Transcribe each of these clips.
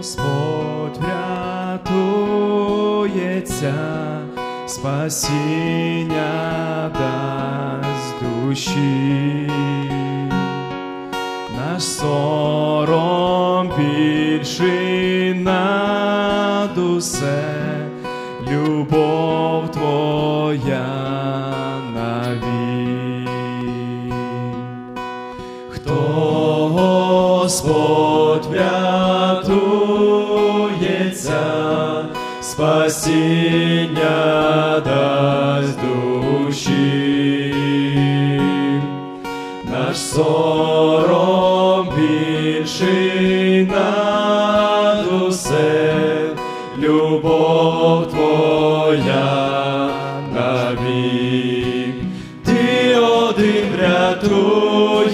Господь врятується, спасіння дасть душі, наш сором більший над усе, любов Твоя навік. Хто Господь врятується, спасіння дасть душі, наш сором більший над усе, любов Твоя навік. Ти один врятуєш,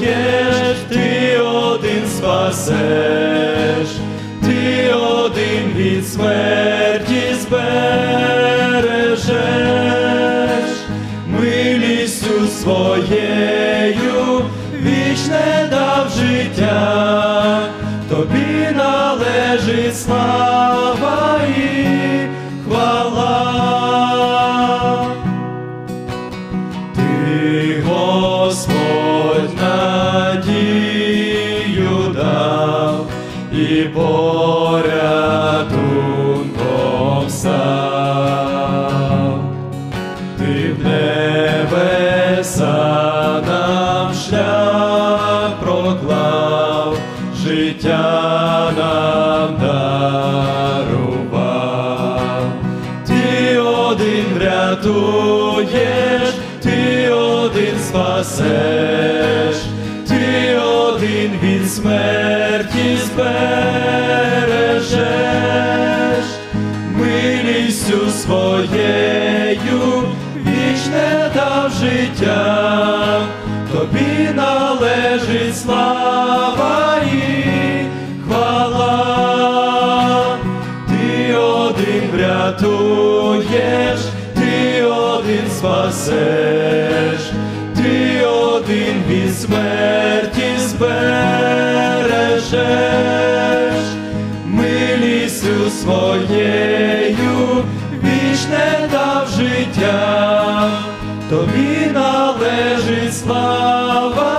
ти один спасеш, ти один від смерті своєю вічне дав життя, тобі належить слава і хвала. Ти, Господь, надію і порятунком життя нам дарував. Ти один врятуєш, ти один спасеш, ти один від смерті збережеш, милістю своєю вічне дав життя, тобі належить слава врятуєш, ти один спасеш, ти один від смерті збережеш, милістю своєю вічне дав життя, тобі належить слава